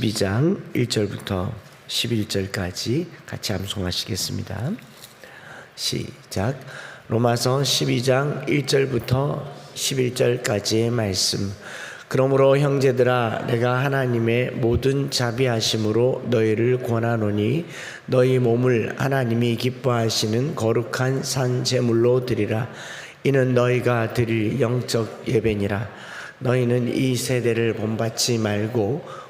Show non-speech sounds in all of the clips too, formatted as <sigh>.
12장 1절부터 11절까지 같이 암송하시겠습니다. 시작. 로마서 12장 1절부터 11절까지의 말씀. 그러므로 형제들아 내가 하나님의 모든 자비하심으로 너희를 권하노니 너희 몸을 하나님이 기뻐하시는 거룩한 산 제물로 드리라 이는 너희가 드릴 영적 예배니라 너희는 이 세대를 본받지 말고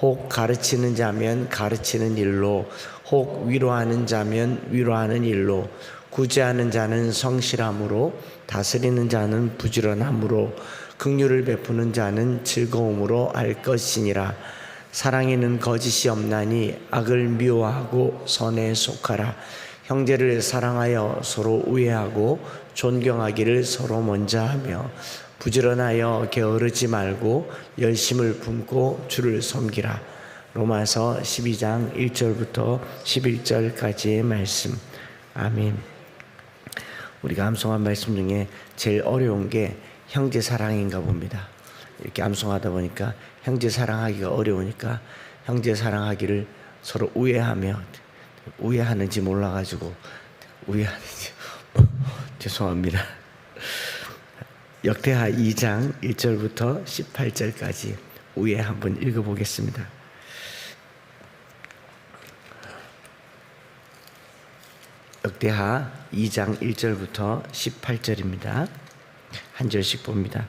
혹 가르치는 자면 가르치는 일로 혹 위로하는 자면 위로하는 일로 구제하는 자는 성실함으로 다스리는 자는 부지런함으로 긍휼을 베푸는 자는 즐거움으로 할 것이니라. 사랑에는 거짓이 없나니 악을 미워하고 선에 속하라. 형제를 사랑하여 서로 우애하고 존경하기를 서로 먼저 하며 부지런하여 게으르지 말고 열심을 품고 주를 섬기라. 로마서 12장 1절부터 11절까지의 말씀. 아멘. 우리가 암송한 말씀 중에 제일 어려운 게 형제 사랑인가 봅니다. 이렇게 암송하다 보니까 형제 사랑하기가 어려우니까 형제 사랑하기를 서로 우애하며 우애하는지 몰라가지고 우애하는지 <laughs> 죄송합니다. 역대하 2장 1절부터 18절까지 우에 한번 읽어보겠습니다. 역대하 2장 1절부터 18절입니다. 한 절씩 봅니다.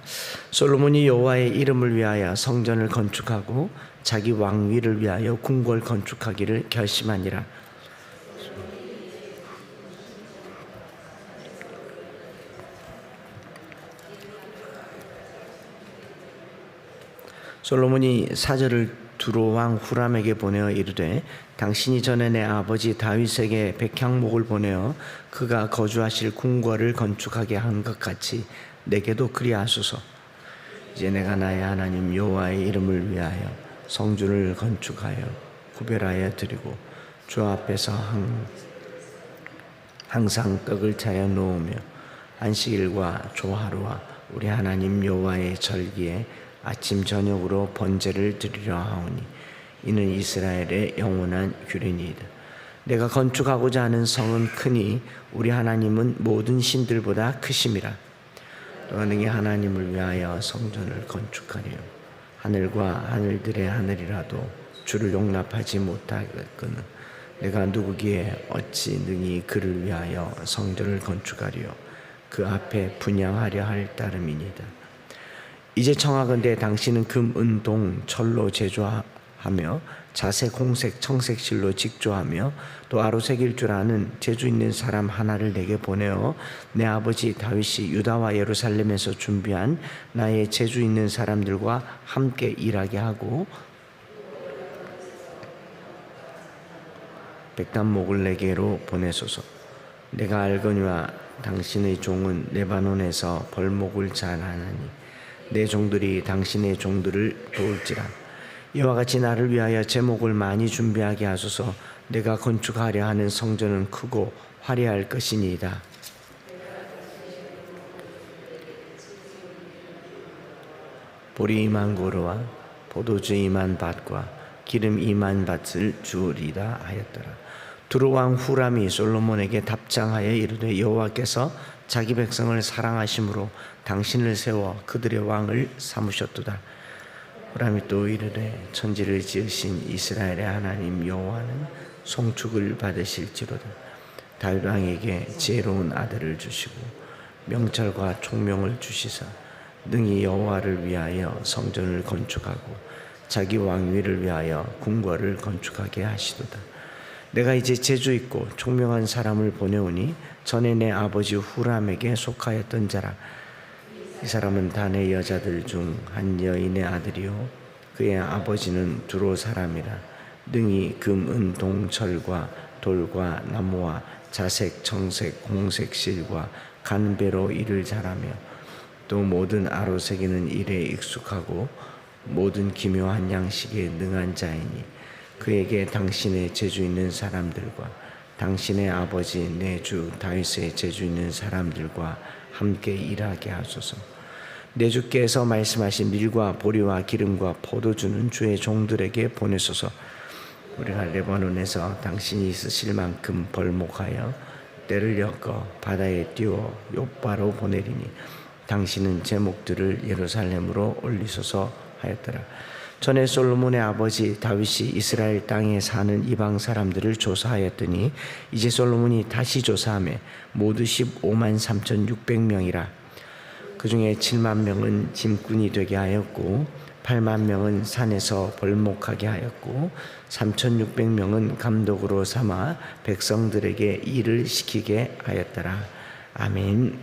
솔로몬이 여호와의 이름을 위하여 성전을 건축하고 자기 왕위를 위하여 궁궐 건축하기를 결심하니라. 솔로몬이 사절을 두로 왕 후람에게 보내어 이르되 당신이 전에 내 아버지 다윗에게 백향목을 보내어 그가 거주하실 궁궐을 건축하게 한 것 같이 내게도 그리하소서. 이제 내가 나의 하나님 여호와의 이름을 위하여 성전을 건축하여 구별하여 드리고 주 앞에서 항, 항상 떡을 차려 놓으며 안식일과 조하루와 우리 하나님 여호와의 절기에 아침 저녁으로 번제를 드리려 하오니 이는 이스라엘의 영원한 규례니이다. 내가 건축하고자 하는 성은 크니 우리 하나님은 모든 신들보다 크심이라. 또한 능히 하나님을 위하여 성전을 건축하려 하늘과 하늘들의 하늘이라도 주를 용납하지 못하겠거늘 내가 누구기에 어찌 능히 그를 위하여 성전을 건축하려 그 앞에 분양하려 할 따름이니이다. 이제 청하건대 당신은 금, 은, 동, 철로 제조하며 자색, 홍색, 청색 실로 직조하며 또 아로색일 줄 아는 재주 있는 사람 하나를 내게 보내어 내 아버지 다윗이 유다와 예루살렘에서 준비한 나의 재주 있는 사람들과 함께 일하게 하고 백단목을 내게로 보내소서. 내가 알거니와 당신의 종은 레바논에서 벌목을 잘 하나니 내 종들이 당신의 종들을 도울지라. 이와 같이 나를 위하여 제목을 많이 준비하게 하소서. 내가 건축하려 하는 성전은 크고 화려할 것이니이다. 보리 이만 고로와 포도주 이만 밭과 기름 이만 밭을 주리라 하였더라 두루왕 후람이 솔로몬에게 답장하여 이르되 여호와께서 자기 백성을 사랑하심으로 당신을 세워 그들의 왕을 삼으셨도다. 후람이 또 이르되 천지를 지으신 이스라엘의 하나님 여호와는 송축을 받으실지로다. 다윗 왕에게 지혜로운 아들을 주시고 명철과 총명을 주시사 능히 여호와를 위하여 성전을 건축하고 자기 왕위를 위하여 궁궐을 건축하게 하시도다. 내가 이제 재주 있고 총명한 사람을 보내오니 전에 내 아버지 후람에게 속하였던 자라. 이 사람은 단의 여자들 중 한 여인의 아들이요 그의 아버지는 두로 사람이라 능히 금, 은, 동, 철과 돌과 나무와 자색, 청색, 홍색 실과 간배로 일을 잘하며 또 모든 아로 새기는 일에 익숙하고 모든 기묘한 양식에 능한 자이니 그에게 당신의 재주 있는 사람들과 당신의 아버지 내 주 다윗의 재주 있는 사람들과 함께 일하게 하소서. 내 주께서 말씀하신 밀과 보리와 기름과 포도주는 주의 종들에게 보내소서. 우리가 레바논에서 당신이 있으실 만큼 벌목하여 때를 엮어 바다에 띄워 요바로 보내리니 당신은 제목들을 예루살렘으로 올리소서 하였더라. 전에 솔로몬의 아버지 다윗이 이스라엘 땅에 사는 이방 사람들을 조사하였더니 이제 솔로몬이 다시 조사함에 모두 15만 3,600명이라 그 중에 7만 명은 짐꾼이 되게 하였고 8만 명은 산에서 벌목하게 하였고 3,600명은 감독으로 삼아 백성들에게 일을 시키게 하였더라. 아멘.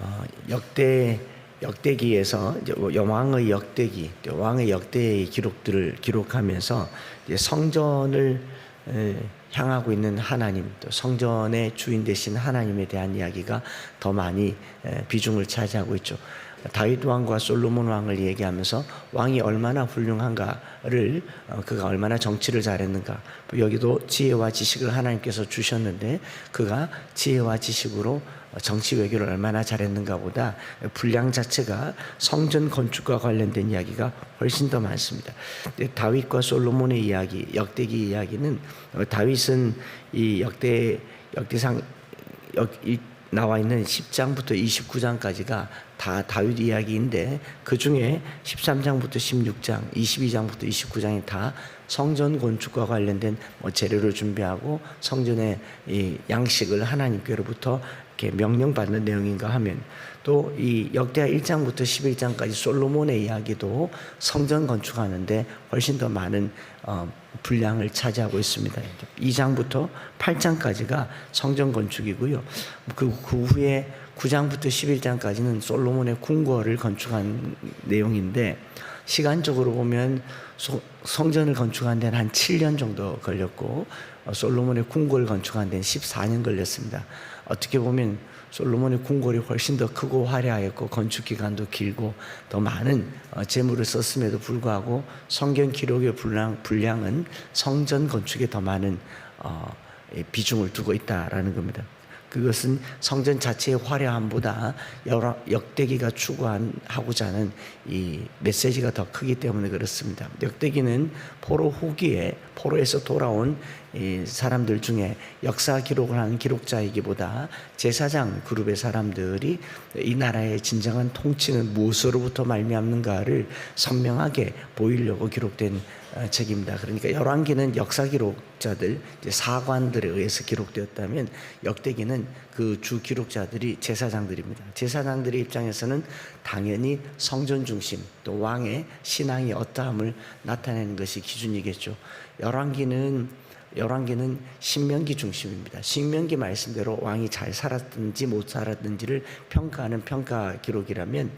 어, 역대 역대기에서 이제 여왕의 역대기, 왕의 역대의 기록들을 기록하면서 성전을 에, 향하고 있는 하나님, 또 성전의 주인 되신 하나님에 대한 이야기가 더 많이 에, 비중을 차지하고 있죠. 다윗 왕과 솔로몬 왕을 얘기하면서 왕이 얼마나 훌륭한가를 어, 그가 얼마나 정치를 잘했는가 여기도 지혜와 지식을 하나님께서 주셨는데 그가 지혜와 지식으로 정치 외교를 얼마나 잘했는가 보다 분량 자체가 성전 건축과 관련된 이야기가 훨씬 더 많습니다. 다윗과 솔로몬의 이야기, 역대기 이야기는 어, 다윗은 이 역대 역대상 역, 이, 나와 있는 10장부터 29장까지가 다 다윗 이야기인데 그 중에 13장부터 16장, 22장부터 29장이 다 성전 건축과 관련된 뭐 재료를 준비하고 성전의 이 양식을 하나님께로부터 이렇게 명령받는 내용인가 하면 또 이 역대하 1장부터 11장까지 솔로몬의 이야기도 성전 건축하는데 훨씬 더 많은 어, 분량을 차지하고 있습니다. 2장부터 8장까지가 성전 건축이고요. 그, 그 후에 9장부터 11장까지는 솔로몬의 궁궐을 건축한 내용인데 시간적으로 보면 소, 성전을 건축한 데는 한 7년 정도 걸렸고 어, 솔로몬의 궁궐을 건축한 데는 14년 걸렸습니다. 어떻게 보면 솔로몬의 궁궐이 훨씬 더 크고 화려하였고 건축 기간도 길고 더 많은 어, 재물을 썼음에도 불구하고 성경 기록의 분량, 분량은 성전 건축에 더 많은 어, 비중을 두고 있다라는 겁니다. 그것은 성전 자체의 화려함보다 여러 역대기가 추구하고자 하는 이 메시지가 더 크기 때문에 그렇습니다. 역대기는 포로 후기에 포로에서 돌아온 이 사람들 중에 역사 기록을 하는 기록자이기보다 제사장 그룹의 사람들이 이 나라의 진정한 통치는 무엇으로부터 말미암는가를 선명하게 보이려고 기록된 어, 책입니다. 그러니까 열왕기는 역사 기록자들 사관들에 의해서 기록되었다면 역대기는 그 주 기록자들이 제사장들입니다. 제사장들의 입장에서는 당연히 성전 중심 또 왕의 신앙이 어떠함을 나타내는 것이 기준이겠죠. 열왕기는 열왕기는 신명기 중심입니다. 신명기 말씀대로 왕이 잘 살았든지 못 살았든지를 평가하는 평가 기록이라면 이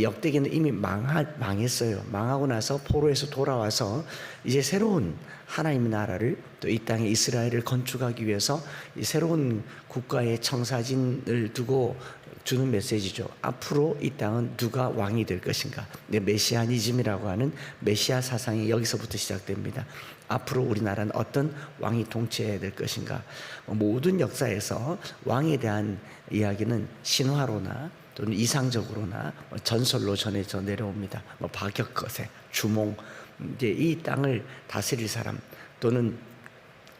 역대기는 이미 망하, 망했어요. 망하고 나서 포로에서 돌아와서 이제 새로운 하나님의 나라를 또 이 땅에 이스라엘을 건축하기 위해서 이 새로운 국가의 청사진을 두고 주는 메시지죠. 앞으로 이 땅은 누가 왕이 될 것인가? 네, 메시아니즘이라고 하는 메시아 사상이 여기서부터 시작됩니다. 앞으로 우리나라는 어떤 왕이 통치해야 될 것인가? 모든 역사에서 왕에 대한 이야기는 신화로나 또는 이상적으로나 뭐 전설로 전해져 내려옵니다. 뭐 박역거세, 주몽, 이제 이 땅을 다스릴 사람 또는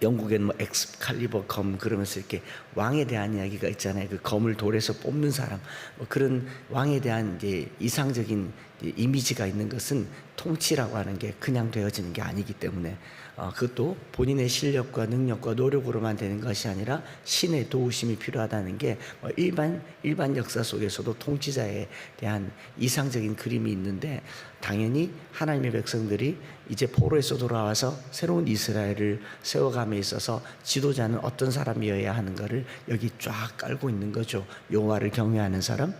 영국엔 뭐 엑스칼리버 검 그러면서 이렇게 왕에 대한 이야기가 있잖아요. 그 검을 돌에서 뽑는 사람 뭐 그런 왕에 대한 이제 이상적인 이미지가 있는 것은 통치라고 하는 게 그냥 되어지는 게 아니기 때문에 어, 그것도 본인의 실력과 능력과 노력으로만 되는 것이 아니라 신의 도우심이 필요하다는 게뭐 일반 일반 역사 속에서도 통치자에 대한 이상적인 그림이 있는데 당연히 하나님의 백성들이 이제 포로에서 돌아와서 새로운 이스라엘을 세워감에 있어서 지도자는 어떤 사람이어야 하는가를 여기 쫙 깔고 있는 거죠. 여호와를 경외하는 사람,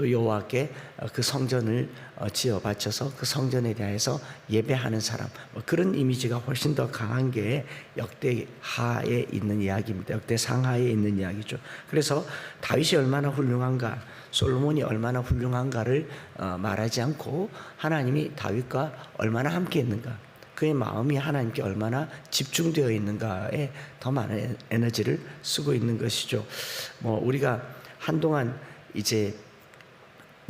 또 여호와께 어, 그 성전을 어, 지어 바쳐서 그 성전에 대해서 예배하는 사람 뭐 그런 이미지가 훨씬 더 강한 게 역대하에 있는 이야기입니다. 역대 상하에 있는 이야기죠. 그래서 다윗이 얼마나 훌륭한가, 솔로몬이 얼마나 훌륭한가를 어, 말하지 않고 하나님이 다윗과 얼마나 함께했는가. 그의 마음이 하나님께 얼마나 집중되어 있는가에 더 많은 에너지를 쓰고 있는 것이죠. 뭐 우리가 한동안 이제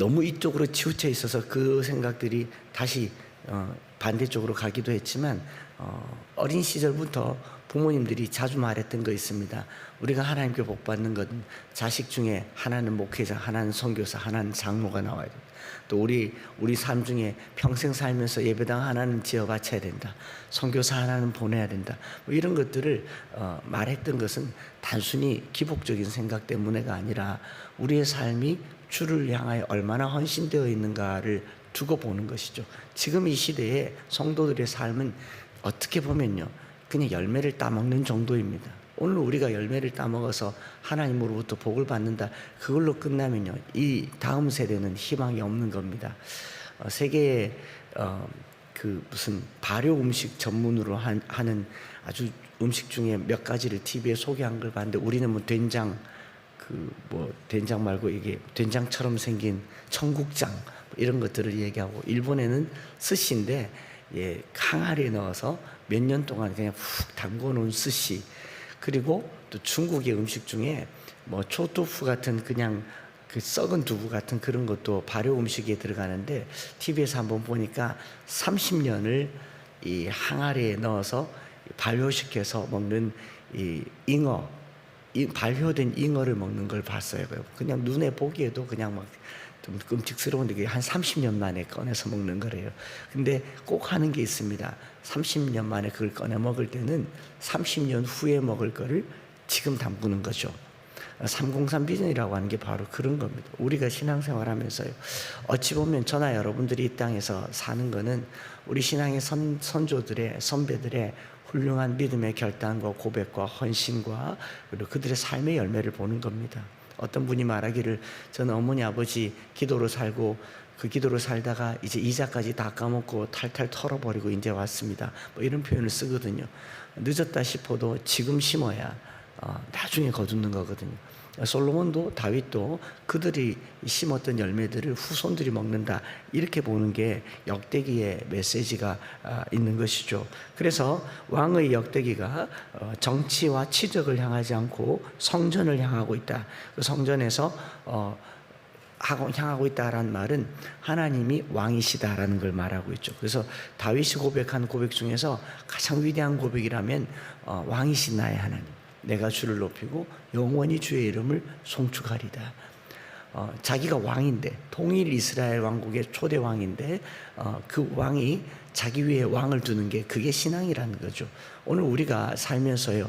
너무 이쪽으로 치우쳐 있어서 그 생각들이 다시 어, 반대쪽으로 가기도 했지만 어, 어린 시절부터 부모님들이 자주 말했던 거 있습니다. 우리가 하나님께 복 받는 것은 자식 중에 하나는 목회자, 하나는 선교사, 하나는 장로가 나와야 된다. 또 우리 우리 삶 중에 평생 살면서 예배당 하나는 지어 바쳐야 된다. 선교사 하나는 보내야 된다. 뭐 이런 것들을 어, 말했던 것은 단순히 기복적인 생각 때문에가 아니라 우리의 삶이 주를 향하여 얼마나 헌신되어 있는가를 두고 보는 것이죠. 지금 이 시대에 성도들의 삶은 어떻게 보면요. 그냥 열매를 따먹는 정도입니다. 오늘 우리가 열매를 따먹어서 하나님으로부터 복을 받는다. 그걸로 끝나면요. 이 다음 세대는 희망이 없는 겁니다. 어, 세계의 어, 그 무슨 발효 음식 전문으로 한, 하는 아주 음식 중에 몇 가지를 TV에 소개한 걸 봤는데 우리는 뭐 된장 그 뭐 된장 말고 이게 된장처럼 생긴 청국장 뭐 이런 것들을 얘기하고 일본에는 스시인데 예 항아리에 넣어서 몇 년 동안 그냥 푹 담궈 놓은 스시. 그리고 또 중국의 음식 중에 뭐 초토프 같은 그냥 그 썩은 두부 같은 그런 것도 발효 음식에 들어가는데 TV에서 한번 보니까 30년을 이 항아리에 넣어서 발효시켜서 먹는 이 잉어 이 발효된 잉어를 먹는 걸 봤어요. 그냥 눈에 보기에도 그냥 막 좀 끔찍스러운데 그게 한 30년 만에 꺼내서 먹는 거래요. 근데 꼭 하는 게 있습니다. 30년 만에 그걸 꺼내 먹을 때는 30년 후에 먹을 거를 지금 담그는 거죠. 303 비전이라고 하는 게 바로 그런 겁니다. 우리가 신앙생활 하면서요. 어찌 보면 저나 여러분들이 이 땅에서 사는 거는 우리 신앙의 선, 선조들의, 선배들의 훌륭한 믿음의 결단과 고백과 헌신과 그리고 그들의 삶의 열매를 보는 겁니다. 어떤 분이 말하기를 저는 어머니 아버지 기도로 살고 그 기도로 살다가 이제 이자까지 다 까먹고 탈탈 털어버리고 이제 왔습니다. 뭐 이런 표현을 쓰거든요. 늦었다 싶어도 지금 심어야 어, 나중에 거두는 거거든요. 솔로몬도 다윗도 그들이 심었던 열매들을 후손들이 먹는다 이렇게 보는 게 역대기의 메시지가 아, 있는 것이죠. 그래서 왕의 역대기가 어, 정치와 치적을 향하지 않고 성전을 향하고 있다. 그 성전에서 어, 하고 향하고 있다라는 말은 하나님이 왕이시다라는 걸 말하고 있죠. 그래서 다윗이 고백한 고백 중에서 가장 위대한 고백이라면 어, 왕이신 나의 하나님. 내가 주를 높이고 영원히 주의 이름을 송축하리다. 어, 자기가 왕인데 통일 이스라엘 왕국의 초대 왕인데 어, 그 왕이 자기 위에 왕을 두는 게 그게 신앙이라는 거죠. 오늘 우리가 살면서요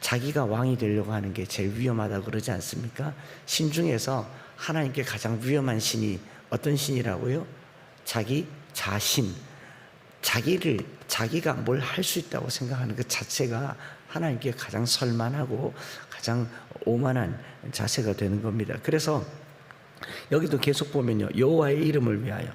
자기가 왕이 되려고 하는 게 제일 위험하다 그러지 않습니까? 신 중에서 하나님께 가장 위험한 신이 어떤 신이라고요? 자기 자신, 자기를 자기가 뭘 할 수 있다고 생각하는 그 자체가 하나님께 가장 설만하고 가장 오만한 자세가 되는 겁니다. 그래서 여기도 계속 보면요. 여호와의 이름을 위하여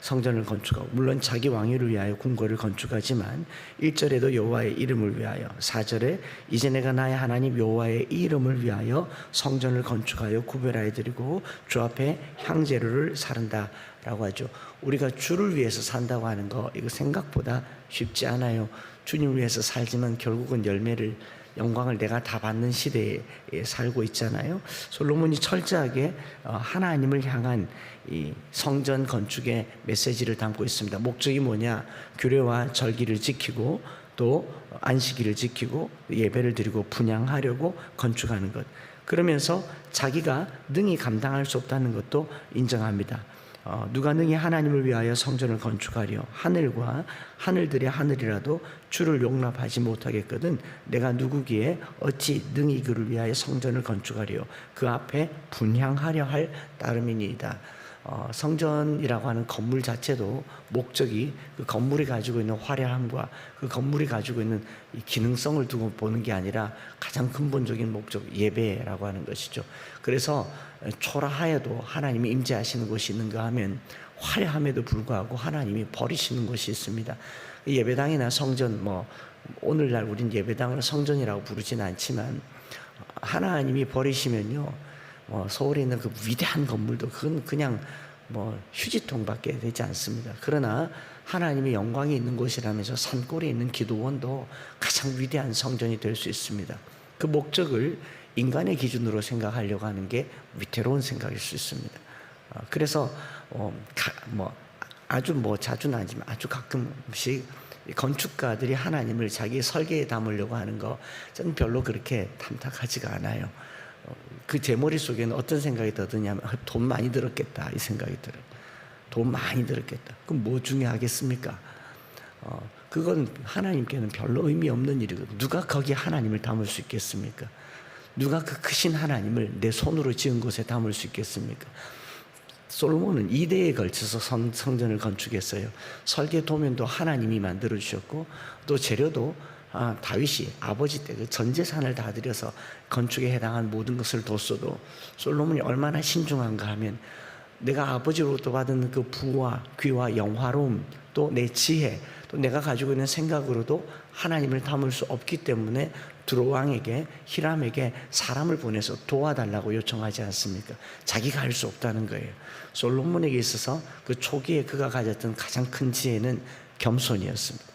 성전을 건축하고 물론 자기 왕위를 위하여 궁궐을 건축하지만 1절에도 여호와의 이름을 위하여 4절에 이제 내가 나의 하나님 여호와의 이름을 위하여 성전을 건축하여 구별하여 드리고 주 앞에 향제로를 사른다 라고 하죠. 우리가 주를 위해서 산다고 하는 거 이거 생각보다 쉽지 않아요. 주님을 위해서 살지만 결국은 열매를 영광을 내가 다 받는 시대에 살고 있잖아요. 솔로몬이 철저하게 어, 하나님을 향한 이 성전 건축의 메시지를 담고 있습니다. 목적이 뭐냐? 규례와 절기를 지키고 또 안식일을 지키고 예배를 드리고 분양하려고 건축하는 것. 그러면서 자기가 능히 감당할 수 없다는 것도 인정합니다. 어, 누가 능히 하나님을 위하여 성전을 건축하려 하늘과 하늘들의 하늘이라도 주를 용납하지 못하겠거든 내가 누구기에 어찌 능히 그를 위하여 성전을 건축하려 그 앞에 분향하려 할 따름이니이다. 어, 성전이라고 하는 건물 자체도 목적이 그 건물이 가지고 있는 화려함과 그 건물이 가지고 있는 이 기능성을 두고 보는 게 아니라 가장 근본적인 목적 예배라고 하는 것이죠. 그래서 초라하여도 하나님이 임재하시는 곳이 있는가 하면 화려함에도 불구하고 하나님이 버리시는 곳이 있습니다. 예배당이나 성전 뭐 오늘날 우린 예배당을 성전이라고 부르진 않지만 하나님이 버리시면요. 뭐 서울에 있는 그 위대한 건물도 그건 그냥 뭐 휴지통밖에 되지 않습니다. 그러나 하나님의 영광이 있는 곳이라면서 산골에 있는 기도원도 가장 위대한 성전이 될 수 있습니다. 그 목적을 인간의 기준으로 생각하려고 하는 게 위태로운 생각일 수 있습니다. 어, 그래서 어, 가, 뭐 아주 뭐 자주는 아니지만 아주 가끔씩 이 건축가들이 하나님을 자기 설계에 담으려고 하는 거 저는 별로 그렇게 탐탁하지가 않아요. 어, 그제 머릿속에는 어떤 생각이 더 드냐면 아, 돈 많이 들었겠다 이 생각이 들어요. 돈 많이 들었겠다. 그럼 뭐 중요하겠습니까? 어, 그건 하나님께는 별로 의미 없는 일이거든요. 누가 거기에 하나님을 담을 수 있겠습니까? 누가 그 크신 하나님을 내 손으로 지은 곳에 담을 수 있겠습니까? 솔로몬은 2대에 걸쳐서 성, 성전을 건축했어요. 설계 도면도 하나님이 만들어 주셨고 또 재료도 아, 다윗이 아버지 때 그 전 재산을 다 들여서 건축에 해당한 모든 것을 뒀어도 솔로몬이 얼마나 신중한가 하면 내가 아버지로부터 받은 그 부와 귀와 영화로움 또 내 지혜 또 내가 가지고 있는 생각으로도 하나님을 담을 수 없기 때문에 두로왕에게 히람에게 사람을 보내서 도와달라고 요청하지 않습니까? 자기가 할 수 없다는 거예요. 솔로몬에게 있어서 그 초기에 그가 가졌던 가장 큰 지혜는 겸손이었습니다.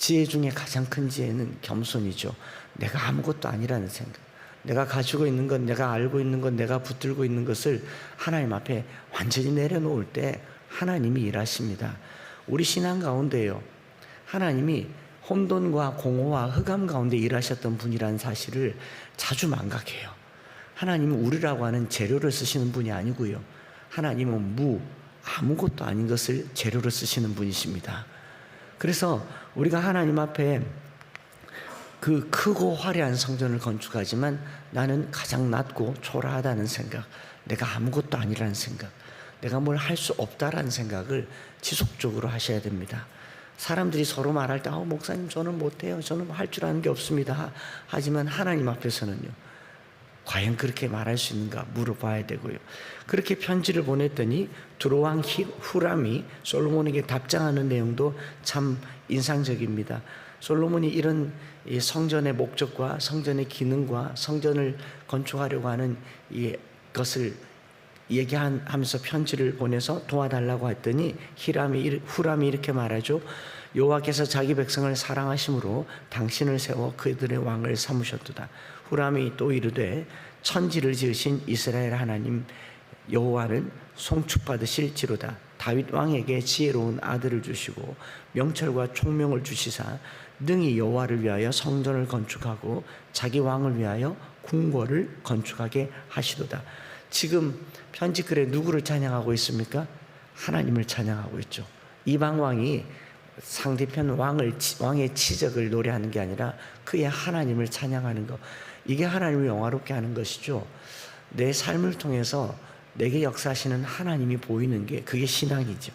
지혜 중에 가장 큰 지혜는 겸손이죠. 내가 아무것도 아니라는 생각. 내가 가지고 있는 것, 내가 알고 있는 것, 내가 붙들고 있는 것을 하나님 앞에 완전히 내려놓을 때 하나님이 일하십니다. 우리 신앙 가운데요. 하나님이 혼돈과 공허와 흑암 가운데 일하셨던 분이라는 사실을 자주 망각해요. 하나님은 우리라고 하는 재료를 쓰시는 분이 아니고요. 하나님은 무, 아무것도 아닌 것을 재료로 쓰시는 분이십니다. 그래서 우리가 하나님 앞에 그 크고 화려한 성전을 건축하지만 나는 가장 낮고 초라하다는 생각, 내가 아무것도 아니라는 생각, 내가 뭘 할 수 없다라는 생각을 지속적으로 하셔야 됩니다. 사람들이 서로 말할 때, 아, 목사님, 저는 못해요. 저는 뭐할줄 아는 게 없습니다. 하지만 하나님 앞에서는요, 과연 그렇게 말할 수 있는가 물어봐야 되고요. 그렇게 편지를 보냈더니 두로왕 후람이 솔로몬에게 답장하는 내용도 참 인상적입니다. 솔로몬이 이런 성전의 목적과 성전의 기능과 성전을 건축하려고 하는 이 것을 얘기하면서 편지를 보내서 도와달라고 했더니 히람이 후람이 이렇게 말하죠. 여호와께서 자기 백성을 사랑하심으로 당신을 세워 그들의 왕을 삼으셨도다. 후람이 또 이르되 천지를 지으신 이스라엘 하나님 여호와는 송축받으실 지로다. 다윗 왕에게 지혜로운 아들을 주시고 명철과 총명을 주시사 능히 여호와를 위하여 성전을 건축하고 자기 왕을 위하여 궁궐을 건축하게 하시도다. 지금 편지글에 누구를 찬양하고 있습니까? 하나님을 찬양하고 있죠. 이방 왕이 상대편 왕을 왕의 치적을 노래하는 게 아니라 그의 하나님을 찬양하는 것. 이게 하나님을 영화롭게 하는 것이죠. 내 삶을 통해서 내게 역사하시는 하나님이 보이는 게 그게 신앙이죠.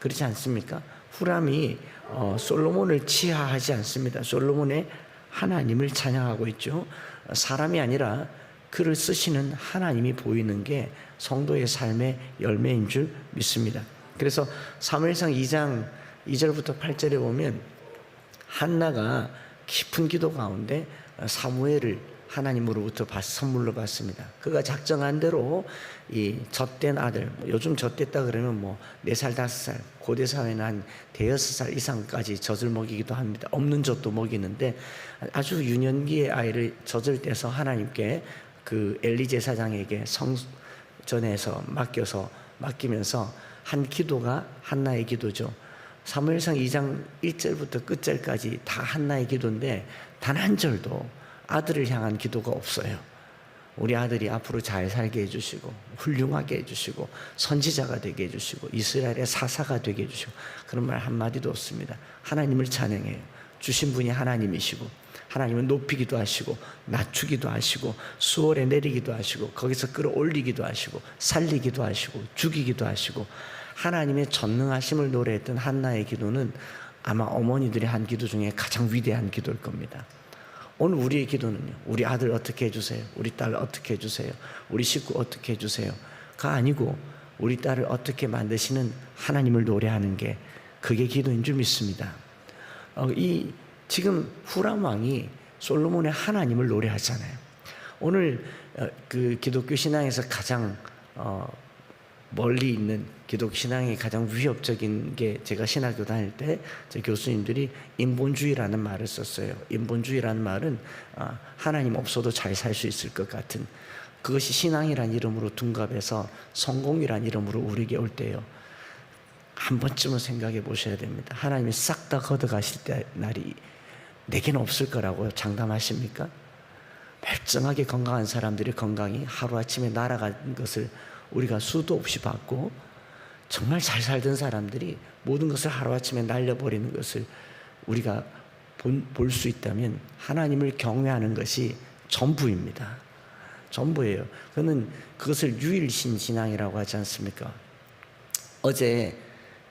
그렇지 않습니까? 후람이 어, 솔로몬을 치하하지 않습니다. 솔로몬의 하나님을 찬양하고 있죠. 사람이 아니라 그를 쓰시는 하나님이 보이는 게 성도의 삶의 열매인 줄 믿습니다. 그래서 사무엘상 2장 2절부터 8절에 보면 한나가 깊은 기도 가운데 사무엘을 하나님으로부터 선물로 받습니다. 그가 작정한 대로 이 젖된 아들, 요즘 젖됐다 그러면 뭐네살 다섯 살 고대 사회는 한 대여섯 살 이상까지 젖을 먹이기도 합니다. 없는 젖도 먹이는데 아주 유년기의 아이를 젖을 떼서 하나님께 그 엘리 제사장에게 성전에서 맡겨서 맡기면서 한 기도가 한나의 기도죠. 사무엘상 2장 1절부터 끝절까지 다 한나의 기도인데 단 한 절도 아들을 향한 기도가 없어요. 우리 아들이 앞으로 잘 살게 해주시고 훌륭하게 해주시고 선지자가 되게 해주시고 이스라엘의 사사가 되게 해주시고 그런 말 한마디도 없습니다. 하나님을 찬양해요. 주신 분이 하나님이시고 하나님은 높이기도 하시고 낮추기도 하시고 수월에 내리기도 하시고 거기서 끌어올리기도 하시고 살리기도 하시고 죽이기도 하시고 하나님의 전능하심을 노래했던 한나의 기도는 아마 어머니들이 한 기도 중에 가장 위대한 기도일 겁니다. 오늘 우리의 기도는요. 우리 아들 어떻게 해주세요. 우리 딸 어떻게 해주세요. 우리 식구 어떻게 해주세요.가 아니고 우리 딸을 어떻게 만드시는 하나님을 노래하는 게 그게 기도인 줄 믿습니다. 어, 이 지금 후람 왕이 솔로몬의 하나님을 노래하잖아요. 오늘 어, 그 기독교 신앙에서 가장 어, 멀리 있는 기독 신앙이 가장 위협적인 게 제가 신학교 다닐 때 제 교수님들이 인본주의라는 말을 썼어요. 인본주의라는 말은 아, 하나님 없어도 잘 살 수 있을 것 같은 그것이 신앙이란 이름으로 둔갑해서 성공이란 이름으로 우리에게 올 때요. 한 번쯤은 생각해 보셔야 됩니다. 하나님이 싹 다 걷어가실 때 날이 내게는 없을 거라고 장담하십니까? 멀쩡하게 건강한 사람들의 건강이 하루아침에 날아간 것을 우리가 수도 없이 봤고 정말 잘 살던 사람들이 모든 것을 하루아침에 날려버리는 것을 우리가 볼 수 있다면 하나님을 경외하는 것이 전부입니다. 전부예요. 그는 그것을 유일신 신앙이라고 하지 않습니까? 어제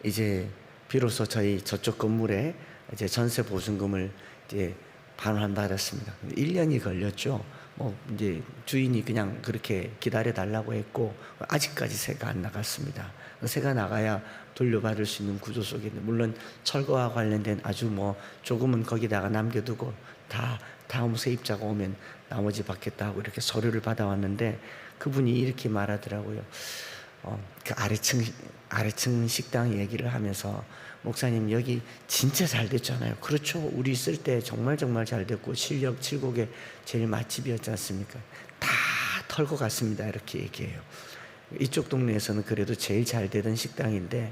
이제 비로소 저희 저쪽 건물에 이제 전세 보증금을 이제 반환 받았습니다. 1년이 걸렸죠. 뭐 이제 주인이 그냥 그렇게 기다려 달라고 했고 아직까지 새가 안 나갔습니다. 새가 나가야 돌려받을 수 있는 구조 속에 있는 물론 철거와 관련된 아주 뭐 조금은 거기다가 남겨두고 다 다음 세입자가 오면 나머지 받겠다 하고 이렇게 서류를 받아왔는데 그분이 이렇게 말하더라고요. 어, 그 아래층 아래층 식당 얘기를 하면서 목사님 여기 진짜 잘 됐잖아요. 그렇죠. 우리 있을 때 정말 정말 잘 됐고 실력 칠곡의 제일 맛집이었지 않습니까? 다 털고 갔습니다. 이렇게 얘기해요. 이쪽 동네에서는 그래도 제일 잘 되던 식당인데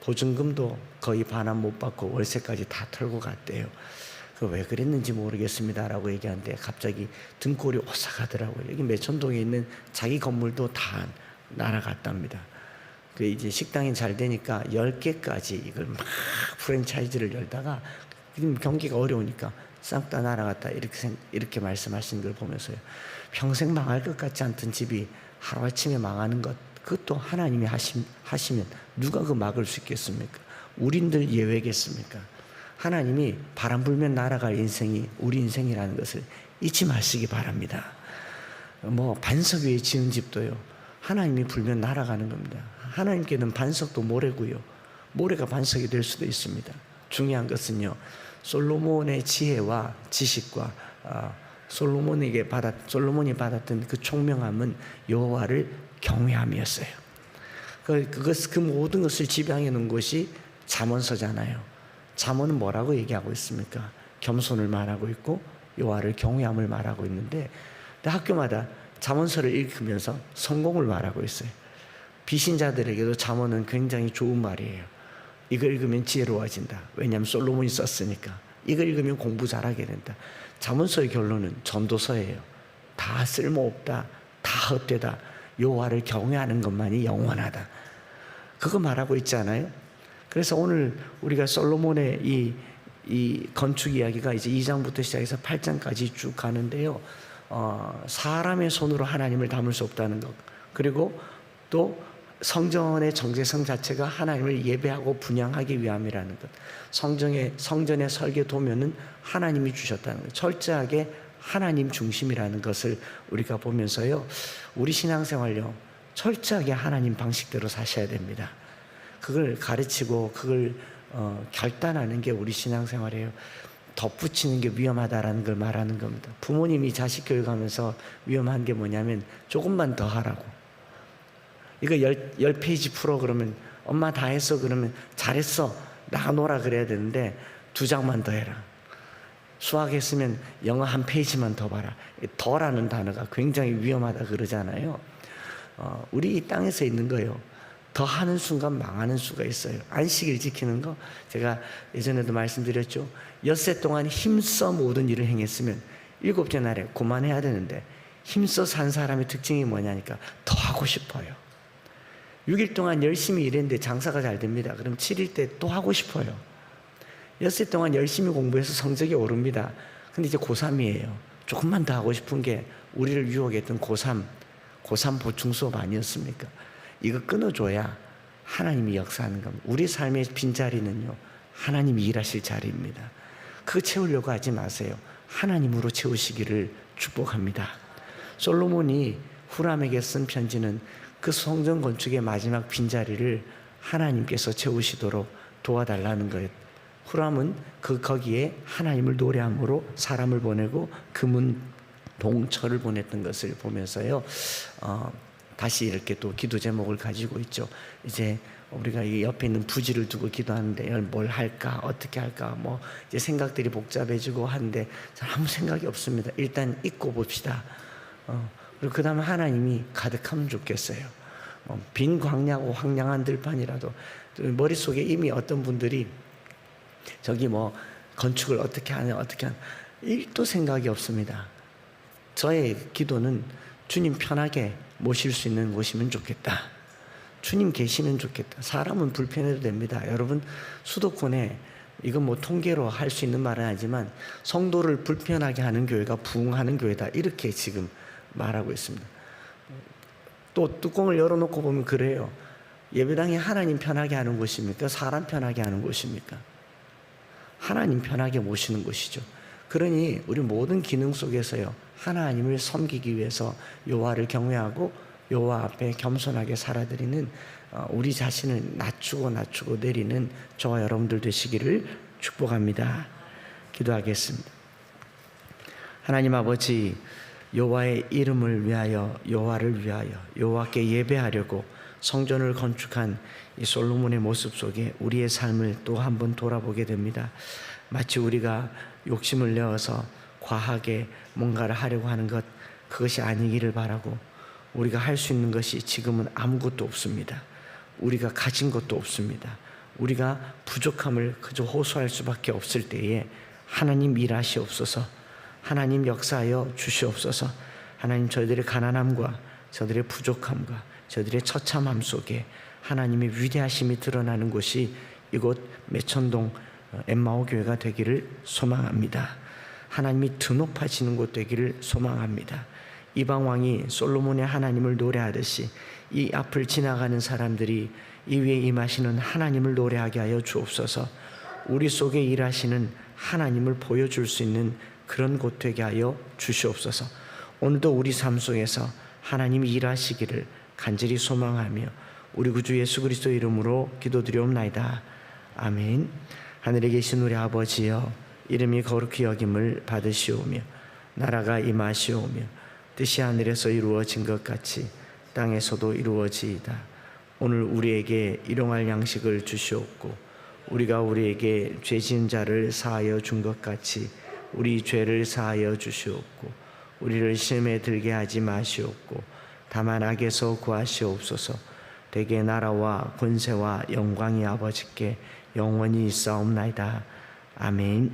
보증금도 거의 반환 못 받고 월세까지 다 털고 갔대요. 그 왜 그랬는지 모르겠습니다라고 얘기하는데 갑자기 등골이 오싹하더라고요. 여기 매천동에 있는 자기 건물도 다 날아갔답니다. 그 이제 식당이 잘 되니까 10개까지 이걸 막 프랜차이즈를 열다가 경기가 어려우니까 싹 다 날아갔다 이렇게 생- 이렇게 말씀하시는 걸 보면서요. 평생 망할 것 같지 않던 집이 하루아침에 망하는 것 그것도 하나님이 하시, 하시면 누가 그 막을 수 있겠습니까? 우린들 예외겠습니까? 하나님이 바람 불면 날아갈 인생이 우리 인생이라는 것을 잊지 마시기 바랍니다. 뭐 반석 위에 지은 집도요. 하나님이 불면 날아가는 겁니다. 하나님께는 반석도 모래고요. 모래가 반석이 될 수도 있습니다. 중요한 것은요. 솔로몬의 지혜와 지식과 아, 솔로몬에게 받았 솔로몬이 받았던 그 총명함은 여호와를 경외함이었어요. 그 그것 그 모든 것을 지배해 놓은 것이 잠언서잖아요. 잠언은 뭐라고 얘기하고 있습니까? 겸손을 말하고 있고 여호와를 경외함을 말하고 있는데 학교마다 잠언서를 읽으면서 성공을 말하고 있어요. 비신자들에게도 잠언은 굉장히 좋은 말이에요. 이거 읽으면 지혜로워진다. 왜냐하면 솔로몬이 썼으니까. 이거 읽으면 공부 잘하게 된다. 잠언서의 결론은 전도서예요. 다 쓸모없다. 다 헛되다. 여호와를 경외하는 것만이 영원하다. 그거 말하고 있잖아요. 그래서 오늘 우리가 솔로몬의 이, 이 건축 이야기가 이제 2장부터 시작해서 8장까지 쭉 가는데요. 어, 사람의 손으로 하나님을 담을 수 없다는 것. 그리고 또 성전의 정체성 자체가 하나님을 예배하고 분양하기 위함이라는 것. 성전의 성전의 설계 도면은 하나님이 주셨다는 것. 철저하게 하나님 중심이라는 것을 우리가 보면서요. 우리 신앙생활요. 철저하게 하나님 방식대로 사셔야 됩니다. 그걸 가르치고 그걸 어, 결단하는 게 우리 신앙생활이에요. 덧붙이는 게 위험하다라는 걸 말하는 겁니다. 부모님이 자식 교육하면서 위험한 게 뭐냐면 조금만 더 하라고. 이거 열, 열 페이지 풀어 그러면 엄마 다 했어 그러면 잘했어 나가 놀아 그래야 되는데 두 장만 더 해라. 수학했으면 영어 한 페이지만 더 봐라. 이 더라는 단어가 굉장히 위험하다 그러잖아요. 어, 우리 이 땅에서 있는 거예요. 더 하는 순간 망하는 수가 있어요. 안식일 지키는 거 제가 예전에도 말씀드렸죠. 엿새 동안 힘써 모든 일을 행했으면 일곱째 날에 그만해야 되는데 힘써 산 사람의 특징이 뭐냐니까 더 하고 싶어요. 6일 동안 열심히 일했는데 장사가 잘 됩니다. 그럼 7일 때 또 하고 싶어요. 엿새 동안 열심히 공부해서 성적이 오릅니다. 근데 이제 고3이에요. 조금만 더 하고 싶은 게 우리를 유혹했던 고3, 고3 보충 수업 아니었습니까? 이거 끊어줘야 하나님이 역사하는 겁니다. 우리 삶의 빈자리는요, 하나님이 일하실 자리입니다. 그거 채우려고 하지 마세요. 하나님으로 채우시기를 축복합니다. 솔로몬이 후람에게 쓴 편지는 그 성전 건축의 마지막 빈자리를 하나님께서 채우시도록 도와달라는 거예요. 후람은 그 거기에 하나님을 노래함으로 사람을 보내고 금은 동철을 보냈던 것을 보면서요. 어, 다시 이렇게 또 기도 제목을 가지고 있죠. 이제 우리가 이 옆에 있는 부지를 두고 기도하는데 뭘 할까 어떻게 할까 뭐 이제 생각들이 복잡해지고 하는데 잘 아무 생각이 없습니다. 일단 잊고 봅시다. 어, 그리고 그 다음에 하나님이 가득하면 좋겠어요. 어, 빈 광야고 황량한 들판이라도 머릿속에 이미 어떤 분들이 저기 뭐 건축을 어떻게 하냐 어떻게 하냐 일도 생각이 없습니다. 저의 기도는 주님 편하게 모실 수 있는 곳이면 좋겠다. 주님 계시면 좋겠다. 사람은 불편해도 됩니다. 여러분 수도권에 이건 뭐 통계로 할 수 있는 말은 아니지만 성도를 불편하게 하는 교회가 부흥하는 교회다. 이렇게 지금 말하고 있습니다. 또 뚜껑을 열어놓고 보면 그래요. 예배당이 하나님 편하게 하는 곳입니까? 사람 편하게 하는 곳입니까? 하나님 편하게 모시는 곳이죠. 그러니 우리 모든 기능 속에서요 하나님을 섬기기 위해서 여호와를 경외하고 여호와 앞에 겸손하게 살아드리는 어, 우리 자신을 낮추고 낮추고 내리는 저와 여러분들 되시기를 축복합니다. 기도하겠습니다. 하나님 아버지 여호와의 이름을 위하여 여호와를 위하여 여호와께 예배하려고 성전을 건축한 이 솔로몬의 모습 속에 우리의 삶을 또 한 번 돌아보게 됩니다. 마치 우리가 욕심을 내어서 과하게 뭔가를 하려고 하는 것 그것이 아니기를 바라고 우리가 할 수 있는 것이 지금은 아무것도 없습니다. 우리가 가진 것도 없습니다. 우리가 부족함을 그저 호소할 수밖에 없을 때에 하나님 일하시옵소서. 하나님 역사하여 주시옵소서. 하나님 저희들의 가난함과 저들의 부족함과 저들의 처참함 속에 하나님의 위대하심이 드러나는 곳이 이곳 매천동 엠마오 교회가 되기를 소망합니다. 하나님이 드높아지는 곳 되기를 소망합니다. 이방 왕이 솔로몬의 하나님을 노래하듯이 이 앞을 지나가는 사람들이 이 위에 임하시는 하나님을 노래하게 하여 주옵소서. 우리 속에 일하시는 하나님을 보여줄 수 있는 그런 곳 되게 하여 주시옵소서. 오늘도 우리 삶 속에서 하나님이 일하시기를 간절히 소망하며 우리 구주 예수 그리스도 이름으로 기도드리옵나이다. 아멘. 하늘에 계신 우리 아버지여 이름이 거룩히 여김을 받으시오며 나라가 임하시오며 뜻이 하늘에서 이루어진 것 같이 땅에서도 이루어지이다. 오늘 우리에게 일용할 양식을 주시옵고 우리가 우리에게 죄 지은 자를 사하여 준 것 같이 우리 죄를 사하여 주시옵고 우리를 시험에 들게 하지 마시옵고 다만 악에서 구하시옵소서 대개 나라와 권세와 영광이 아버지께 영원히 있사옵나이다. 아멘.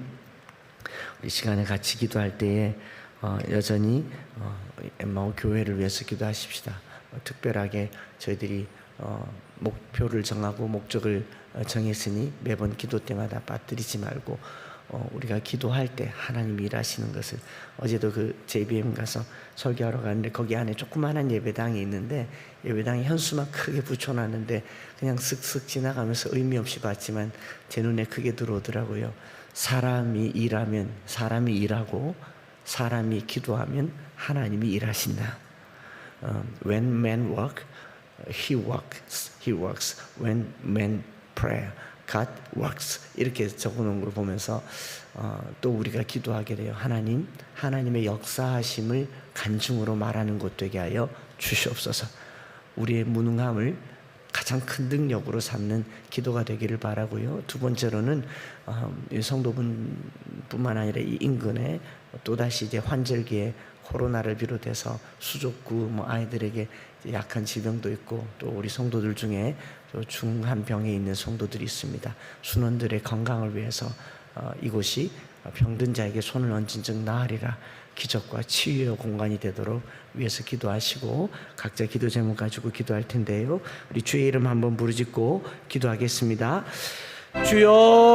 우리 시간에 같이 기도할 때에 어, 여전히 어, 엠마오 교회를 위해서 기도하십시다. 어, 특별하게 저희들이 어, 목표를 정하고 목적을 어, 정했으니 매번 기도 때마다 빠뜨리지 말고 어, 우리가 기도할 때 하나님이 일하시는 것을 어제도 그 JBM 가서 설교하러 갔는데 거기 안에 조그마한 예배당이 있는데 예배당에 현수막 크게 붙여놨는데 그냥 쓱쓱 지나가면서 의미 없이 봤지만 제 눈에 크게 들어오더라고요. 사람이 일하면 사람이 일하고 사람이 기도하면 하나님이 일하신다. 어, when men work, he works. He works. When men pray, God works. 이렇게 적어놓은 걸 보면서 어, 또 우리가 기도하게 돼요. 하나님, 하나님의 역사하심을 간증으로 말하는 것 되게 하여 주시옵소서. 우리의 무능함을 가장 큰 능력으로 삼는 기도가 되기를 바라고요. 두 번째로는 어, 성도분뿐만 아니라 이 인근에 또 다시 이제 환절기에 코로나를 비롯해서 수족구 뭐 아이들에게 약한 질병도 있고 또 우리 성도들 중에 또 중한 병에 있는 성도들이 있습니다. 순원들의 건강을 위해서 어, 이곳이 병든 자에게 손을 얹은 즉 나으리라 기적과 치유의 공간이 되도록 위해서 기도하시고 각자 기도 제목 가지고 기도할 텐데요. 우리 주의 이름 한번 부르짖고 기도하겠습니다. 주여